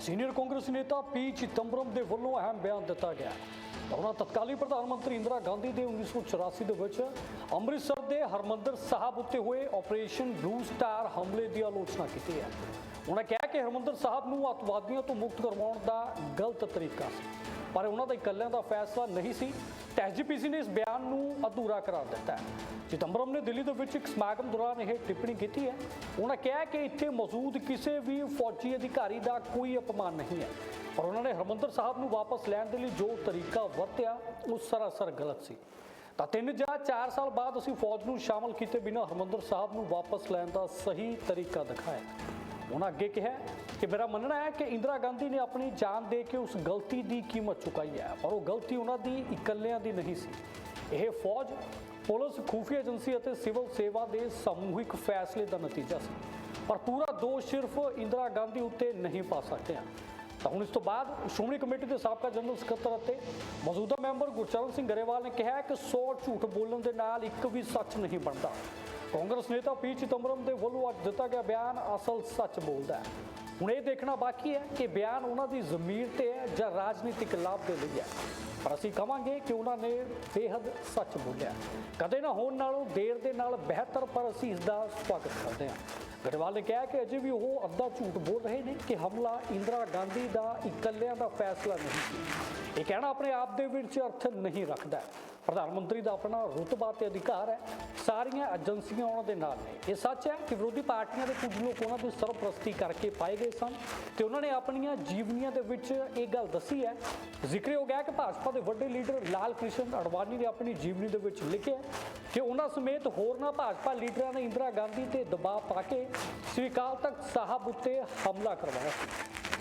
Senior Congress ਨੇਤਾ ਪੀ ਚਿਦੰਬਰਮ ਦੇ ਵੱਲੋਂ ਅਹਿਮ ਬਿਆਨ ਦਿੱਤਾ ਗਿਆ ਉਹਨਾਂ ਤਤਕਾਲੀ ਪ੍ਰਧਾਨ ਮੰਤਰੀ ਇੰਦਰਾ ਗਾਂਧੀ ਦੇ 1984 ਦੇ ਵਿੱਚ ਅੰਮ੍ਰਿਤਸਰ ਦੇ ਹਰਮੰਦਰ ਸਾਹਿਬ ਉੱਤੇ ਹੋਏ ਆਪਰੇਸ਼ਨ ਬਲੂ ਸਟਾਰ ਹਮਲੇ ਦੀ ਆਲੋਚਨਾ ਕੀਤੀ ਹੈ। ਉਹਨਾਂ ਕਿਹਾ ਕਿ ਹਰਮੰਦਰ ਸਾਹਿਬ ਨੂੰ ਅੱਤਵਾਦੀਆਂ ਤੋਂ ਮੁਕਤ ਕਰਵਾਉਣ ਦਾ ਗਲਤ ਤਰੀਕਾ ਸੀ। ਪਰ ਉਹਨਾਂ ਦਾ ਇਕੱਲਿਆਂ ਦਾ ਫੈਸਲਾ ਨਹੀਂ ਸੀ। ਤੇ ਐਸਜੀਪੀਸੀ ਨੇ ਇਸ ਬਿਆਨ ਨੂੰ ਅਧੂਰਾ ਕਰਾਰ ਦਿੱਤਾ ਹੈ। ਚਿਦੰਬਰਮ ਨੇ ਦਿੱਲੀ ਦੇ ਵਿੱਚ ਇੱਕ ਸਮਾਗਮ ਦੌਰਾਨ ਇਹ ਟਿੱਪਣੀ ਕੀਤੀ ਹੈ। ਉਹਨਾਂ ਕਿਹਾ ਕਿ ਇੱਥੇ ਮੌਜੂਦ ਕਿਸੇ ਵੀ ਫੌਜੀ ਅਧਿਕਾਰੀ ਦਾ ਕੋਈ ਅਪਮਾਨ ਨਹੀਂ ਹੈ। ਪਰ ਉਹਨਾਂ ਨੇ ਹਰਮੰਦਰ ਸਾਹਿਬ ਨੂੰ ਵਾਪਸ ਲੈਣ ਦੇ ਲਈ ਜੋ ਤਰੀਕਾ ਵਰਤਿਆ, ਉਹ ਸਰਾਸਰ ਗਲਤ ਸੀ। ਤਾਂ ਤਿੰਨ ਜਾਂ 4 ਸਾਲ ਬਾਅਦ ਅਸੀਂ ਫੌਜ ਨੂੰ ਸ਼ਾਮਲ ਕੀਤੇ ਬਿਨਾਂ ਹਰਮੰਦਰ ਸਾਹਿਬ ਨੂੰ ਵਾਪਸ ਲੈਣ ਦਾ ਸਹੀ ਤਰੀਕਾ ਦਿਖਾਇਆ। ਉਹਨਾਂ ਅੱਗੇ ਕਿਹਾ ਕਿ ਮੇਰਾ ਮੰਨਣਾ ਹੈ ਕਿ ਇੰਦਰਾ ਗਾਂਧੀ ਨੇ ਆਪਣੀ ਜਾਨ ਦੇ ਕੇ ਉਸ ਗਲਤੀ ਦੀ ਕੀਮਤ ਚੁਕਾਈ ਹੈ, ਪਰ ਉਹ ਗਲਤੀ ਉਹਨਾਂ ਦੀ ਇਕੱਲਿਆਂ ਦੀ ਨਹੀਂ ਸੀ। ਇਹ ਫੌਜ, ਪੁਲਿਸ ਖੂਫੀਆ ਏਜੰਸੀ ਅਤੇ ਸਿਵਲ ਸੇਵਾ ਦੇ ਸਮੂਹਿਕ ਫੈਸਲੇ ਦਾ ਨਤੀਜਾ ਸੀ। ਪਰ ਪੂਰਾ ਦੋਸ਼ ਸਿਰਫ ਇੰਦਰਾ ਗਾਂਧੀ ਉੱਤੇ ਨਹੀਂ ਪਾ ਸਕਦੇ ਹਾਂ ਤਾਂ ਹੁਣ ਇਸ ਤੋਂ ਬਾਅਦ ਸ਼੍ਰੋਮਣੀ ਕਮੇਟੀ ਦੇ ਸਾਬਕਾ ਜਨਰਲ ਸਕੱਤਰ ਅਤੇ ਮੌਜੂਦਾ ਮੈਂਬਰ ਗੁਰਚਰਨ ਸਿੰਘ ਗਰੇਵਾਲ ਨੇ ਕਿਹਾ ਕਿ 100 ਝੂਠ ਬੋਲਣ ਦੇ ਨਾਲ ਇੱਕ ਵੀ ਸੱਚ ਨਹੀਂ ਬਣਦਾ ਕਾਂਗਰਸ ਨੇਤਾ ਪੀ ਚਿਦੰਬਰਮ ਦੇ ਵੱਲੋਂ ਅੱਜ ਦਿੱਤਾ ਗਿਆ ਬਿਆਨ ਅਸਲ ਸੱਚ ਬੋਲਦਾ ਹੈ ਹੁਣ ਇਹ ਦੇਖਣਾ ਬਾਕੀ ਹੈ ਕਿ ਬਿਆਨ ਉਹਨਾਂ ਦੀ ਜ਼ਮੀਰ ਤੇ ਹੈ ਜਾਂ ਰਾਜਨੀਤਿਕ ਲਾਭ ਦੇ ਲਈ ਹੈ। ਪਰ ਅਸੀਂ ਕਵਾਂਗੇ ਕਿ ਉਹਨਾਂ ਨੇ ਬੇਹੱਦ ਸੱਚ ਬੋਲਿਆ। ਕਦੇ ਨਾ ਹੋਣ ਨਾਲੋਂ ਦੇਰ ਦੇ ਨਾਲ ਬਿਹਤਰ ਪਰ ਅਸੀਂ ਇਸ ਦਾ ਸਵਾਗਤ ਕਰਦੇ ਹਾਂ। ਗਰੇਵਾਲ ਨੇ ਕਿਹਾ ਕਿ ਅਜੇ ਵੀ ਉਹ ਅੱਧਾ ਝੂਠ ਬੋਲ ਰਹੇ ਨੇ ਕਿ ਹਮਲਾ ਇੰਦਰਾ ਗਾਂਧੀ ਦਾ ਇਕੱਲਿਆਂ ਦਾ ਫੈਸਲਾ ਨਹੀਂ ਸੀ। ਇਹ ਕਹਿਣਾ ਆਪਣੇ ਆਪ ਦੇ ਵਿੱਚ ਅਰਥ ਨਹੀਂ ਰੱਖਦਾ। ਪ੍ਰਧਾਨ ਮੰਤਰੀ ਦਾ ਆਪਣਾ ਰੁਤਬਾ ਤੇ ਅਧਿਕਾਰ ਹੈ। ਸਾਰੀਆਂ ਏਜੰਸੀਆਂ ਉਹਨਾਂ ਦੇ ਨਾਲ ਨੇ। ਇਹ ਸੱਚ ਹੈ ਕਿ ਵਿਰੋਧੀ ਪਾਰਟੀਆਂ ਦੇ ਕੁਝ ਲੋਕ ਉਹਨਾਂ ਦੀ ਸਰਪ੍ਰਸਤੀ ਕਰਕੇ ਪਾਏ ਗਏ ਸਨ ਤੇ ਉਹਨਾਂ ਨੇ ਆਪਣੀਆਂ ਜੀਵਨੀਆਂ ਦੇ ਵਿੱਚ ਇਹ ਗੱਲ ਦੱਸੀ ਹੈ। ਜ਼ਿਕਰ ਹੋ ਗਿਆ ਕਿ ਭਾਜਪਾ ਦੇ ਵੱਡੇ ਲੀਡਰ ਲਾਲ ਕ੍ਰਿਸ਼ਨ ਅਡਵਾਨੀ ਨੇ ਆਪਣੀ ਜੀਵਨੀ ਦੇ ਵਿੱਚ ਲਿਖਿਆ ਕਿ ਉਹਨਾਂ ਸਮੇਤ ਹੋਰਨਾਂ ਭਾਜਪਾ ਲੀਡਰਾਂ ਨੇ ਇੰਦਰਾ ਗਾਂਧੀ ਤੇ ਦਬਾਅ ਪਾ ਕੇ ਸ੍ਰੀ ਅਕਾਲ ਤਖਤ ਸਾਹਿਬ ਉੱਤੇ ਹਮਲਾ ਕਰਵਾਇਆ ਸੀ।